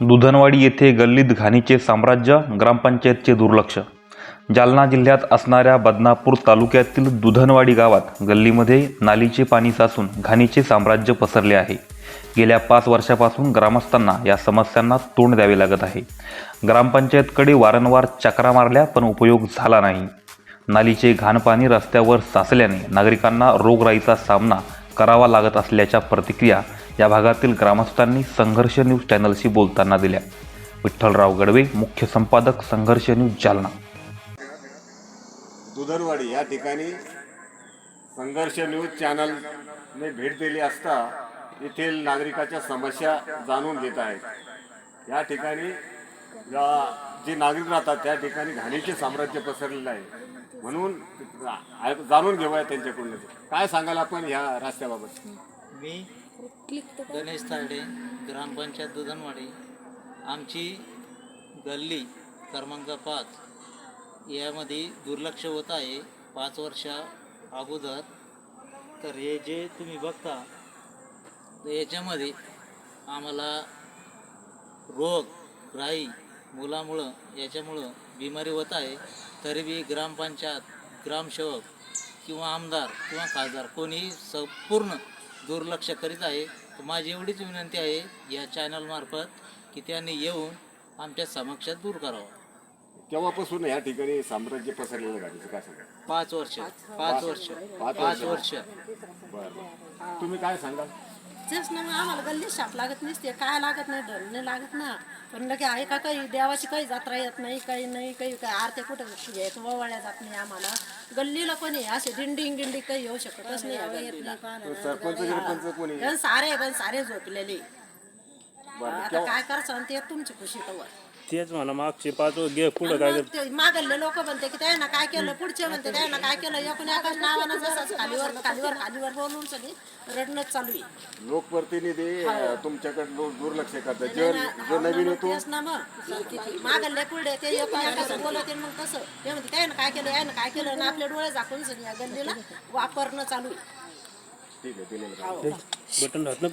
दुधनवाडी येथे गल्लीत घाणीचे साम्राज्य ग्रामपंचायतचे दुर्लक्ष. जालना जिल्ह्यात असणाऱ्या बदनापूर तालुक्यातील दुधनवाडी गावात गल्लीमध्ये नालीचे पाणी साचून घाणीचे साम्राज्य पसरले आहे. गेल्या पाच वर्षापासून ग्रामस्थांना या समस्यांना तोंड द्यावे लागत आहे. ग्रामपंचायतकडे वारंवार चक्रा मारल्या पण उपयोग झाला नाही. नालीचे घाण पाणी रस्त्यावर साचल्याने नागरिकांना रोगराईचा सामना करावा लागत असल्याच्या प्रतिक्रिया या भागातील ग्रामस्थांनी संघर्ष न्यूज चॅनलशी बोलताना दिल्या. विठ्ठलराव गडवे मुख्य संपादक संघर्ष न्यूज जालना. दुधरवाडी या ठिकाणी संघर्ष न्यूज चॅनलने भेट दिली असता येथील नागरिकाच्या समस्या जाणून घेत आहेत. या ठिकाणी या जे नागरिक राहतात त्या ठिकाणी घाणीचे साम्राज्य पसरलेलं आहे. म्हणून आ- जाणून घेऊया त्यांच्याकडून. काय सांगाल आपण ह्या रस्त्याबाबत? मी गणेश तारडे ग्रामपंचायत दुधनवाडी. आमची गल्ली क्रमांक पाच. यामध्ये दुर्लक्ष होत आहे. पाच वर्षा अगोदर. तर हे जे तुम्ही बघता तर याच्यामध्ये आम्हाला रोग राई मुलामुळं याच्यामुळं बिमारी होत आहे तरी बी ग्रामपंचायत ग्रामसेवक किंवा आमदार किंवा खासदार कोणीही संपूर्ण दुर्लक्ष करीत आहे. तर माझी एवढीच विनंती आहे या चॅनलमार्फत की त्यांनी येऊन आमच्या समक्षात दूर करावं. केव्हापासून या ठिकाणी साम्राज्य पसरलेलं गाडीचं काय सांगा पाच वर्ष पाच वर्ष पाच वर्ष. वर्ष. बरं बरं. तुम्ही काय सांगाल? तेच ना मग आम्हाला गल्ली शाप लागत नसते. काय लागत नाही नाही लागत ना. पण लगे आहे का काही देवाची काही जत्रा येत नाही काही नाही काही काय आरत्या कुठं घ्यायचं ववाळ्या जात नाही आम्हाला. गल्लीला कोणी असे दिंडिंग गिंडी काही येऊ शकतच नाही. सारे पण सारे झोपलेले. आता काय आणि ते तुमची खुशी तर तेच म्हणा मागचे पाच गे पुढं काय मग ते मागले लोक म्हणते की त्यानं काय केलं पुढचे म्हणते त्यानं काय केलं एकूण एकाच नावानं जसंच खालीवर खालीवर खालीवर बोलून सगळी रडणंच चालू आहे. लोकप्रतिनिधी अं, तुमच्याकडे लो- दुर्लक्ष करतात. जो जो नवीन येतो? तेच ना मग. मागले पुढे ते एकूण एकाचं बोलते मग तसं. ते म्हणते त्यानं काय केलं यानं काय केलं? आणि आपले डोळे झाकून सगळी या गल्लीला वापरणं चालू आहे. ठीक आहे दिलेलं बटन राहत ना.